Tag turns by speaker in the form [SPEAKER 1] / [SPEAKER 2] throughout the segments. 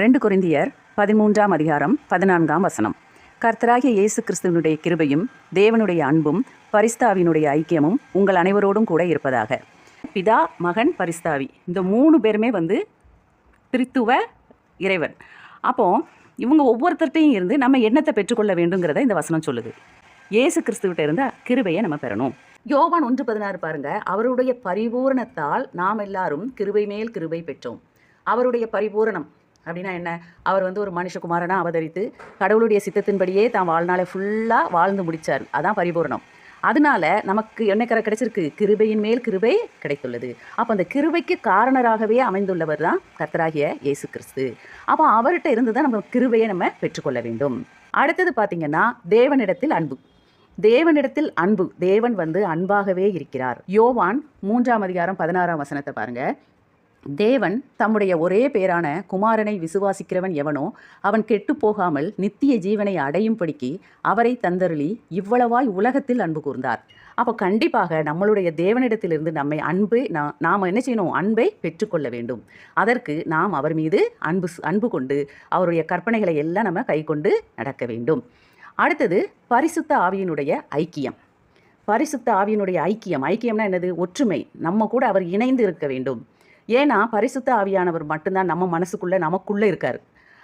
[SPEAKER 1] ரெண்டு குறைந்தியர் பதிமூன்றாம் அதிகாரம் பதினான்காம் வசனம். கர்த்தராகிய இயேசு கிறிஸ்துவனுடைய கிருபையும் தேவனுடைய அன்பும் பரிஸ்தாவினுடைய ஐக்கியமும் உங்கள் அனைவரோடும் கூட இருப்பதாக. பிதா மகன் பரிஸ்தாவி. இந்த மூணு பேருமே வந்து திருத்துவ இறைவன். அப்போ இவங்க ஒவ்வொருத்தர்ட்டையும் இருந்து நம்ம எண்ணத்தை பெற்றுக்கொள்ள வேண்டுங்கிறத இந்த வசனம் சொல்லுது. இயேசு கிறிஸ்துவிட்ட இருந்த கிருபையை நம்ம பெறணும். யோவான் ஒன்று பதினாறு பாருங்க. அவருடைய பரிபூரணத்தால் நாம் எல்லாரும் கிருபை மேல் கிருபை பெற்றோம். அவருடைய பரிபூரணம் அப்படின்னா என்ன? அவர் வந்து ஒரு மனுஷகுமாரனாக அவதரித்து கடவுளுடைய சித்தத்தின்படியே தான் வாழ்நாளை ஃபுல்லாக வாழ்ந்து முடித்தார் அதான் பரிபூரணம். அதனால நமக்கு என்ன கரை கிடைச்சிருக்கு. கிருபையின் மேல் கிருபை கிடைத்துள்ளது. அப்போ அந்த கிருபைக்கு காரணராகவே அமைந்துள்ளவர் தான் கர்த்தராகிய இயேசு கிறிஸ்து. அப்போ அவர்கிட்ட இருந்து தான் நம்ம கிருபையை நம்ம பெற்றுக்கொள்ள வேண்டும். அடுத்தது பார்த்தீங்கன்னா தேவனிடத்தில் அன்பு. தேவனிடத்தில் அன்பு. தேவன் வந்து அன்பாகவே இருக்கிறார். யோவான் மூன்றாம் அதிகாரம் பதினாறாம் வசனத்தை பாருங்க. தேவன் தம்முடைய ஒரே பேரான குமாரனை விசுவாசிக்கிறவன் எவனோ அவன் கெட்டு போகாமல் நித்திய ஜீவனை அடையும்படிக்கு அவரை தந்தருளி இவ்வளவாய் உலகத்தில் அன்பு கூர்ந்தார். அப்போ கண்டிப்பாக நம்மளுடைய தேவனிடத்திலிருந்து நம்மை அன்பு நா- நாம் என்ன செய்யணும்? அன்பை பெற்றுக்கொள்ள வேண்டும். அதற்கு நாம் அவர் மீது அன்பு அன்பு கொண்டு அவருடைய கற்பனைகளை எல்லாம் நம்ம கைக்கொண்டு நடக்க வேண்டும். அடுத்தது பரிசுத்த ஆவியினுடைய ஐக்கியம். பரிசுத்த ஆவியினுடைய ஐக்கியம். ஐக்கியம்னா என்னது? ஒற்றுமை. நம்ம கூட அவர் இணைந்து இருக்க வேண்டும். ஏன்னா பரிசுத்த ஆவியானவர் மட்டும்தான் நம்ம மனசுக்குள்ளே நமக்குள்ளே இருக்கார்.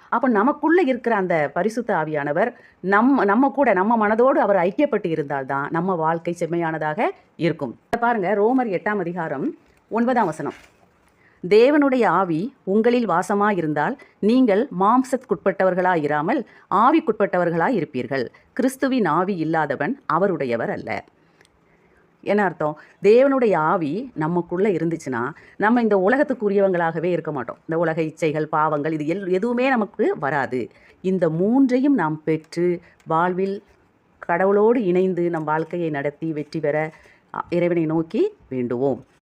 [SPEAKER 1] அப்போ நமக்குள்ளே இருக்கிற அந்த பரிசுத்த ஆவியானவர் நம்ம நம்ம கூட நம்ம மனதோடு அவர் ஐக்கியப்பட்டு இருந்தால்தான் நம்ம வாழ்க்கை செம்மையானதாக இருக்கும். இத பாருங்க ரோமர் எட்டாம் அதிகாரம் ஒன்பதாம் வசனம். தேவனுடைய ஆவி உங்களில் வாசமாயிருந்தால் நீங்கள் மாம்சத்துக்குட்பட்டவர்களாக இராமல் ஆவிக்குட்பட்டவர்களாக இருப்பீர்கள் கிறிஸ்துவின் ஆவி இல்லாதவன் அவருடையவர் அல்ல. என்ன அர்த்தம்? தேவனுடைய ஆவி நமக்குள்ளே இருந்துச்சுன்னா நம்ம இந்த உலகத்துக்குரியவங்களாகவே இருக்க மாட்டோம். இந்த உலக இச்சைகள் பாவங்கள் இது எல் எதுவுமே நமக்கு வராது. இந்த மூன்றையும் நாம் பெற்று வாழ்வில் கடவுளோடு இணைந்து நம் வாழ்க்கையை நடத்தி வெற்றி பெற இறைவனை நோக்கி வேண்டுவோம்.